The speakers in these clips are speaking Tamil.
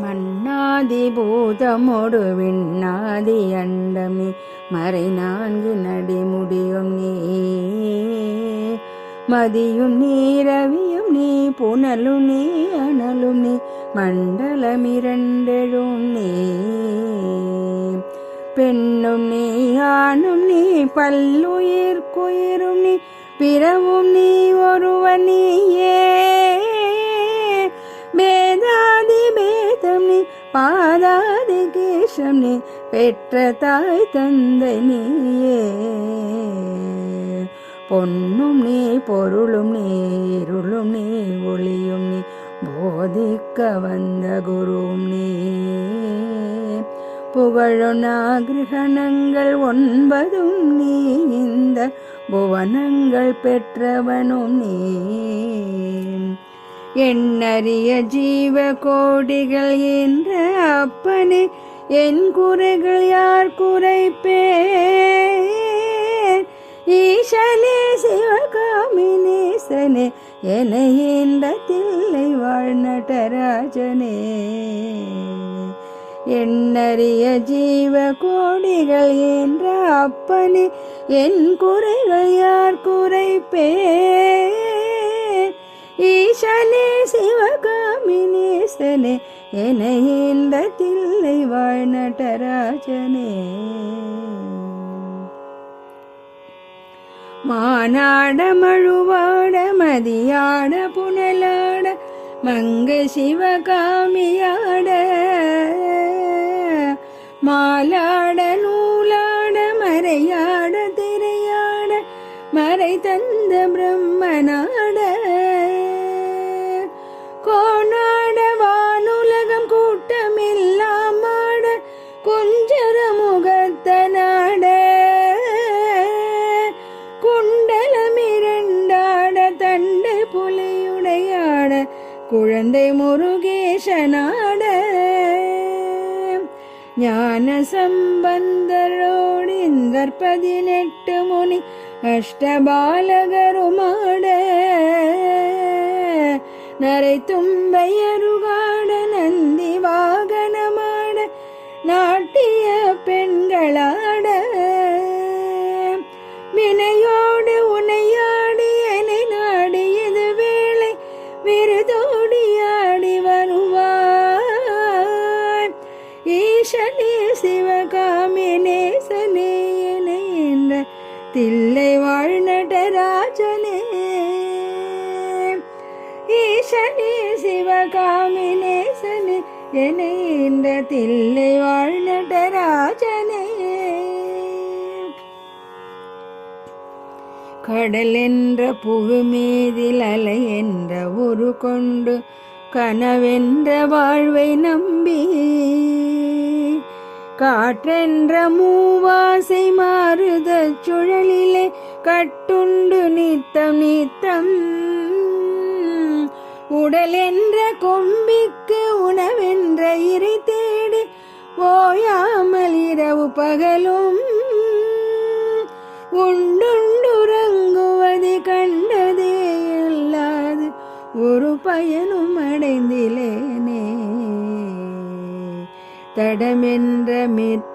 மன்னாதி பூதமொடு விண்ணாதி அண்டமே. மறை நான்கு நடிமுடியும் நீ. மதியும் நீ ரவியும் நீ புனலும் நீ அனலும் நீ மண்டலமிரண்டெழும் நீ. பெண்ணும் நீ ஆணும் நீ பல்லுயிர் குயிரும் நீ பிறவும் நீ ஒருவன் நீயே. பாதாதி கேசம் நீ பெற்ற தாய் தந்தை நீயே. பொன்னும் நீ பொருளும் நீ இருளும் நீ ஒளியும் நீ போதிக்க வந்த குருவும் நீ. புகழுனா கிரகணங்கள் ஒன்பதும் நீ இந்த புவனங்கள் பெற்றவனும் நீ. எண்ணறிய ஜீவ கோடிகள் என்ற அப்பனே என் குறைகள் யார் குறைப்பே ஈசனே சிவகாமினேசனே என இந்த தில்லை வாழ் நடராஜனே எண்ணறிய ஜீவ கோடிகள் என்ற அப்பனே என் குறைகள் யார் குறைப்பே ஈசனே சிவகாமினேசனே என இந்த தில்லை வாழ் நடராஜனே மானாட மழுவாட மதியாட புனலாட மங்க சிவகாமியாட மாலாட நூலாட மறையாட திரையாட மறை தந்த பிரம்மனா ஞான சம்பந்தரோடு பதினெட்டு முனி அஷ்டபாலகருமாட. நரை தும்பையருகாட நந்தி வாகனமாட நாட்டிய பெண்களாட கடல் என்ற புவி மீதில் அலை என்ற ஒரு கொண்டு கனவென்ற வாழ்வை நம்பி காற்றென்ற மூவாசை மாறுத சுழலிலே கட்டுண்டு நித்தம் நித்தம். உடல் என்ற கொம்பிக்கு உணவென்ற இறை தேடி ஓயாமல் இரவு பகலும். உண்டுண்டுறங்குவது ஒரு பயனும் அடைந்திலேனே. தடமென்ற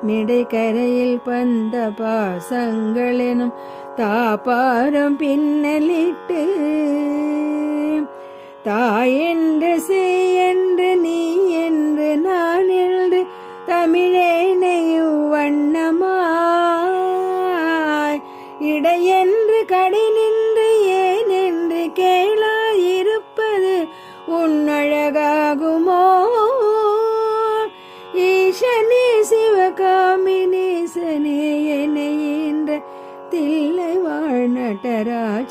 மிடை கரையில் பந்த பாசங்களெனும் தாபாரம் பின்னலிட்டு தாயென்று என்று செய் என்று நீ என்று நான் என்று தமிழேனையும் வண்ணமா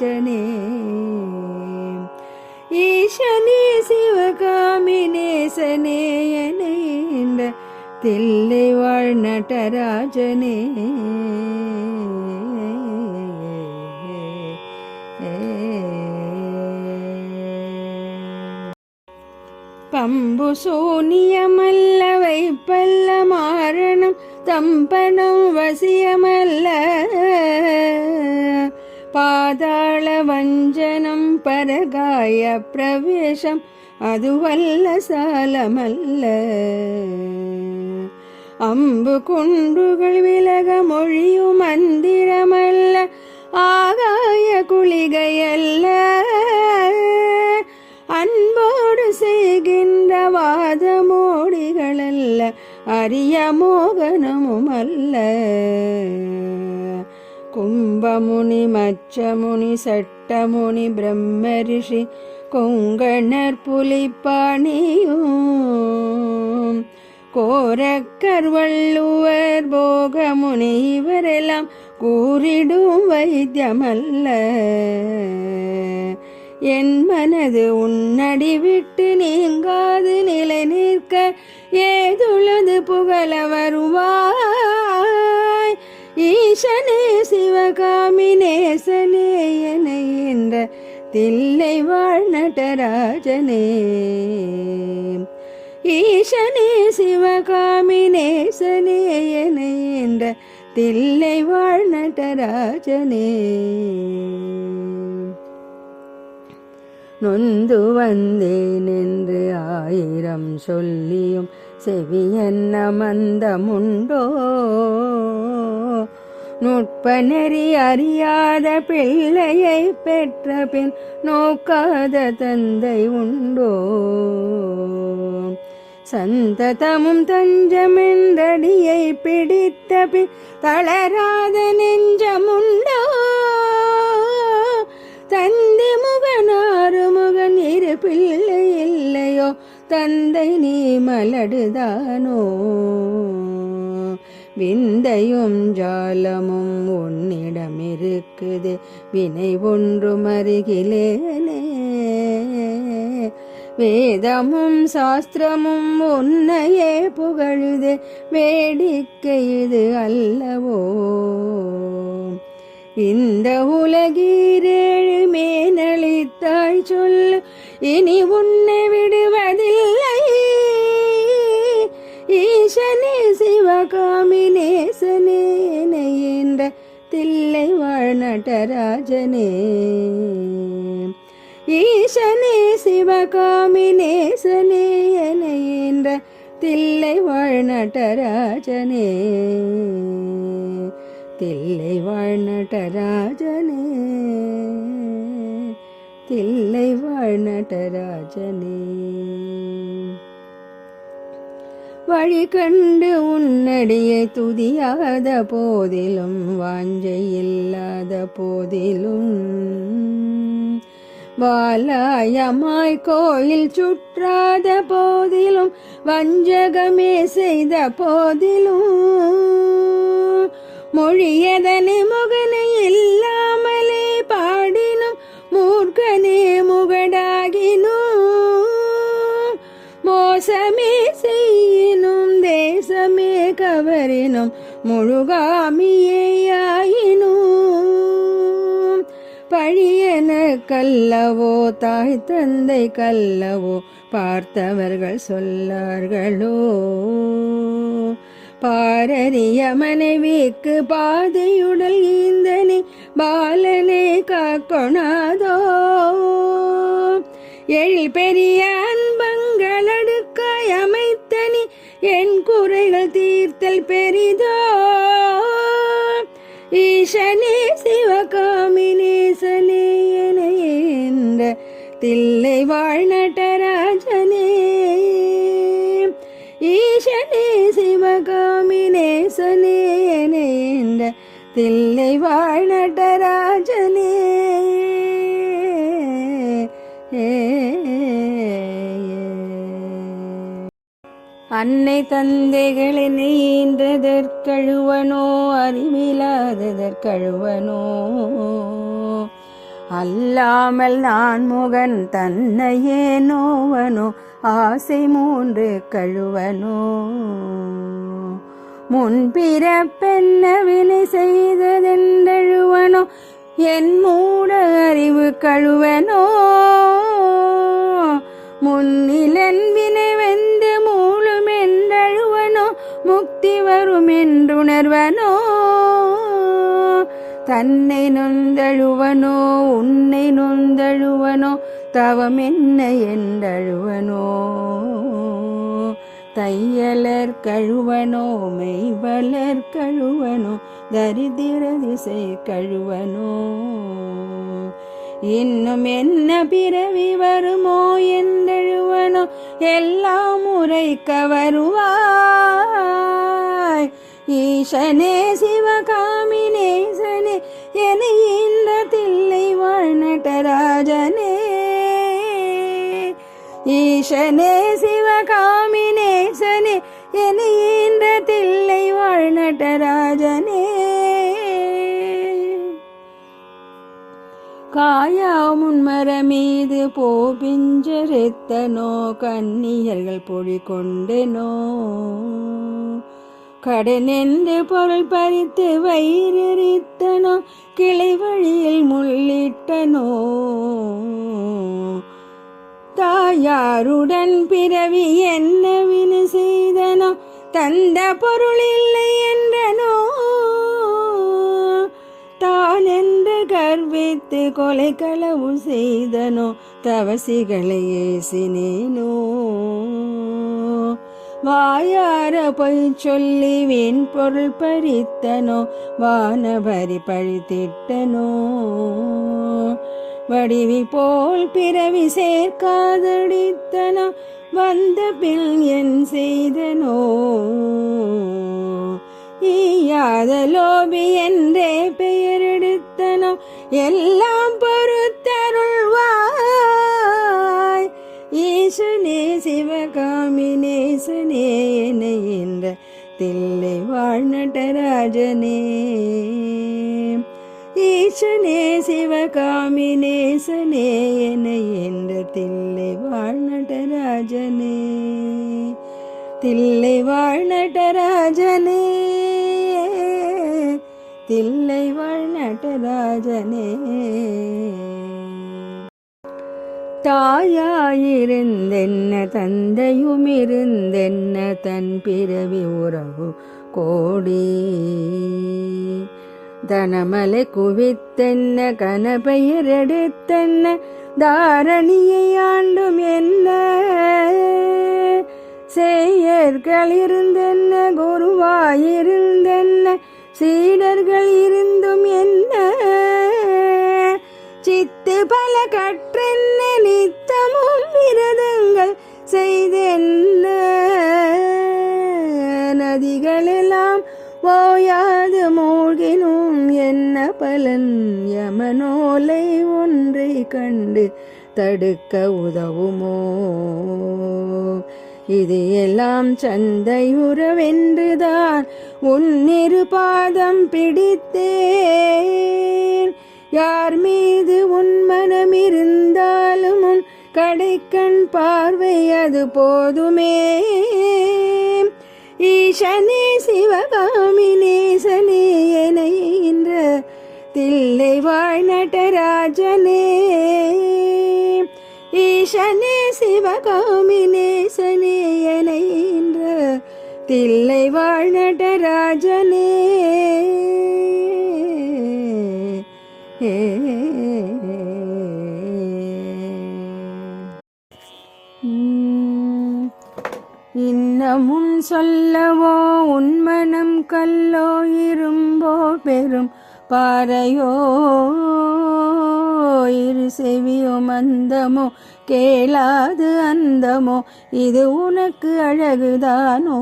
நடராஜனே ஈசனே சிவகாமினேசனே என்னை என்ற தில்லை வாழ் நடராஜனே பம்பு சூனியமல்ல வைப்பல்ல மாரணம் தம்பனம் வசியமல்ல பாதாள வஞ்சனம் பரகாய பிரவேசம் அதுவல்ல சாலமல்ல. அம்பு குண்டுகள் விலக மொழியும் மந்திரமல்ல ஆகாய குளிகையல்ல. கும்பமுனி மச்சமுனி சட்டமுனி பிரம்ம ரிஷி கொங்கணர் புலிப்பாணியும். கோரக்கர் வள்ளுவர் போகமுனி இவரெல்லாம் கூறிடும் வைத்தியமல்ல. என் மனது உன்னடி விட்டு நீங்காது நிலை நிற்க ஏதுளது புகழ வருவாய் ஈசனே சிவகாமி நேசனே என என்ற தில்லை வாழ் நடராஜனே. ஈசனே சிவகாமி நேசனே என என்ற தில்லை வாழ் நடராஜனே. நொந்து வந்தேன் என்று ஆயிரம் சொல்லியும் செவியன்ன மந்தமுண்டோ. நுட்ப நெறி அறியாத பிள்ளையை பெற்ற பின் நோக்காத தந்தை உண்டோ? சந்ததமும் தஞ்சமென்றடியை பிடித்த பின் தளராத நெஞ்சமுண்டோ? தந்தை முகனாறு முகன் இரு பிள்ளை இல்லையோ? தந்தை நீ மலடுதானோ? விந்தையும் ஜாலமும் உன்னிடம் இருக்குது வினை ஒன்றும் அருகிலேனே வேதமும் சாஸ்திரமும் உன்னையே புகழுது. வேடிக்கை இது அல்லவோ? இந்த உலகீரேழு மேனளித்தாய் சொல்லு இனி உன்னை விடுவதில்லை. ஈசனே சிவகாமினேசனே என்ற தில்லை வாழ் நடராஜனே. ஈசனே சிவகாமினேசனே என்ற தில்லை வாழ் நடராஜனே. தில்லை வாழ் நடராஜனே. தில்லை வாழ் நடராஜனே. வழி கண்டு உன்னடியை துதியாத போதிலும் வாஞ்சை இல்லாத போதிலும். வாலாயமாய் கோயில் சுற்றாத போதிலும் வஞ்சகமே செய்த போதிலும். மொழியதனை முகனை இல்லாமலே பாடினும் மூர்க்கனே முகடாகினும். தேசமே முழுகாமியேயாயினும் பழியன கல்லவோ தாய் தந்தை கல்லவோ பார்த்தவர்கள் சொல்லார்களோ பாரறிய மனைவிக்கு பாதையுடல் ஈந்தனை பாலனை காக்கொணாதோ எழில் பெரிய அன்பங்கள் அடுக்காய் அமைத்தனி என் குறைகள் தீர்த்தல் பெரிதோ ஈசனே சிவகாமி நேசனே என என்ற தில்லை வாழ் நடராஜனே ஈசனே சிவகாமி நேசனே என என்ற தில்லை வாழ் அன்னை தந்தைகளை நீன்றதற்கழுவனோ அறிவிலாததற்கழுவனோ அல்லாமல் நான் முகன் தன்னையே நோவனோ ஆசை மூன்று கழுவனோ. முன்பிறப்பென்ன வினை செய்ததென்றழுவனோ என் மூட அறிவு கழுவனோ. முன்னிலன் வினை முக்தி வரும் என்றுணர்வனோ தன்னை நொந்தழுவனோ உன்னை நொந்தழுவனோ தவம் என்ன என்றழுவனோ? தையலர் கழுவனோ மெய்வலர் கழுவனோ தரிதிர திசை கழுவனோ? இன்னும் என்ன பிறவி வருமோ என்றழுவனோ எல்லாம் உரைக்க வருவாய். ஈசனே சிவகாமி நேசனே என இன்ற தில்லை வாழ்நட்டராஜனே ஈசனே சிவ காயா முன்மர மீது போபிஞ்சரித்தனோ கன்னியர்கள் பொழி கொண்டனோ கடனென்று பொருள் பறித்து வயிறெறித்தனோ கிளை வழியில் முள்ளிட்டனோ. தாயாருடன் பிறவி என்னவினு செய்தனோ தந்த பொருள் இல்லை என்ன நினைத்து கொலை களவு செய்தனோ? தவசிகளை ஏசினேனோ? வாயார பொய் சொல்லி வீண் பொருள் பறித்தனோ? வானபரி பழித்திட்டனோ வடிவி போல் பிறவி சேர்க்காதடித்தனோ? வந்த பின் என் செய்தனோ? ஈயாத லோபி என்றே பெயரெடுத்தனோ எல்லாம் பொறுத்தருள்வாய். ஈசுனே சிவகாமி நேசுனே என என்ற தில்லை வாழ்நட்டராஜனே ஈசனே சிவகாமி நேசனே என என்ற தில்லை வாழ்நட்டராஜனே தில்லை வாழ்நட்டராஜனே தில்லை வாழ்நட்டராஜனே தாயாயிருந்தென்ன தந்தையும் இருந்தென்ன தன் பிறவி உறவு கோடி. தனமலை குவித்தென்ன கனபெயர் எடுத்தென்ன தாரணியை ஆண்டும் என்ன. சேயர்கள் குருவாயிருந்தென்ன சீடர்கள் இருந்தும் என்ன? சித்து பல கற்றென்ன நித்தமும் விரதங்கள் செய்தென்ன? நதிகளெல்லாம் ஓயாது மூழ்கினும் என்ன பலன்? யமனோலை ஒன்றை கண்டு தடுக்க உதவுமோ? இது எல்லாம் சந்தையுறவென்றுதான் உன்னிரு பாதம் பிடித்தேன். யார் மீது உன் மனம் இருந்தாலும் உன் கடைக்கண் பார்வை அது போதுமே. ஈசனே சிவகாமி நேசனே என தில்லை வாழ் நடராஜனே. ஈசனே சிவகாமி நேசனே என என்ற தில்லை வாழ் நடராஜனே உம், இன்னமும் சொல்லவோ உன்மனம் கல்லோ இரும்போ பெரும் பாறையோ. இரு செவியோ மந்தமோ கேளாது அந்தமோ இது உனக்கு அழகுதானோ?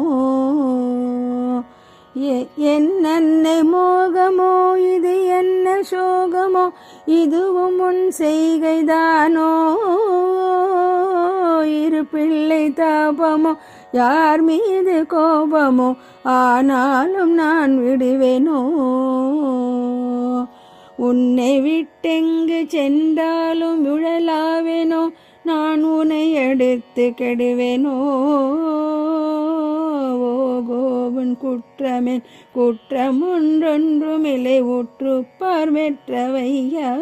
என்னென்ன மோகமோ இது என்ன சோகமோ இதுவும் உன் செய்கைதானோ? இரு பிள்ளை தாபமோ யார் மீது கோபமோ ஆனாலும் நான் விடுவேனோ? உன்னை விட்டெங்கு சென்றாலும் உழலாவேனோ? நான் உன்னை எடுத்து கெடுவேனோ? கோபன் கோவன் குற்றமென் குற்றம் இலை உற்று பார்வெற்றவையா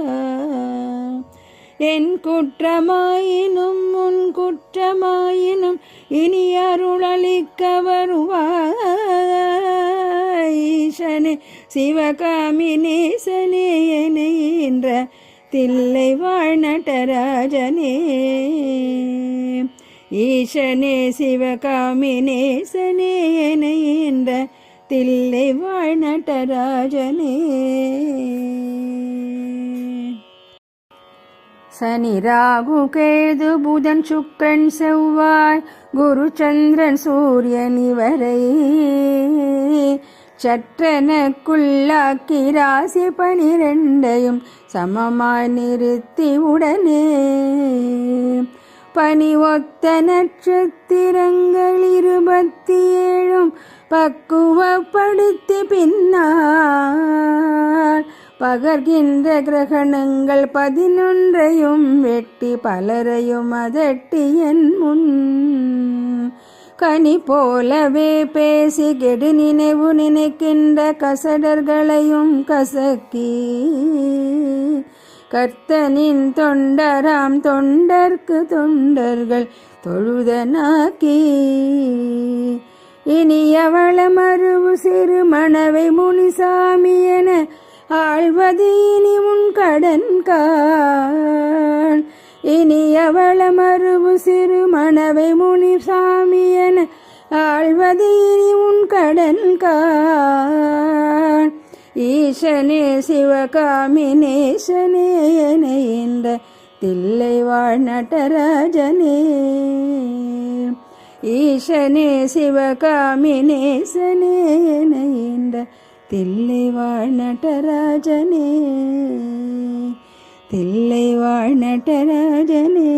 என் குற்றமாயினும் உன் குற்றமாயினும் இனி அருளளிக்க வருவாய் சிவகாமினே சிவகாமி என்ற தில்லை வாழ் நடராஜனே ஈசனே சிவகாமினே என என்ற தில்லை வாழ் நடராஜனே சனி ராகு கேது புதன் சுக்கரன் செவ்வாய் குரு சந்திரன் சூரியன் இவரை. சற்றனக்குள்ளாக்கி ராசி பனிரெண்டையும் சமமாய் நிறுத்தி உடனே. பனி ஒத்த நட்சத்திரங்கள் இருபத்தி ஏழும் பக்குவப்படுத்தி பின்னால். பகர்கின்ற கிரகணங்கள் பதினொன்றையும் வெட்டி பலரையும் அதட்டி என் முன். கனி போலவே பேசி கெடு நினைவு நினைக்கின்ற கசடர்களையும் கசக்கி. கர்த்தனின் தொண்டராம் தொண்டர்க்கு தொண்டர்கள் தொழுதனாக்கி. இனி அவள மறுவு சிறு மணவை முனிசாமி என ஆழ்வது இனி உன் கடன் கான் இனி அவள மறுவு சிறு மணவை முனி சாமியன ஆழ்வது இனி உன் கடன் கான் ஈசனே சிவகாமினேசனே என என்ற தில்லை வாழ் நடராஜனே. ஈசனே சிவகாமினேசனே என என்ற தில்லை வாழ் நடராஜனே. தில்லை வாழ் நடராஜனே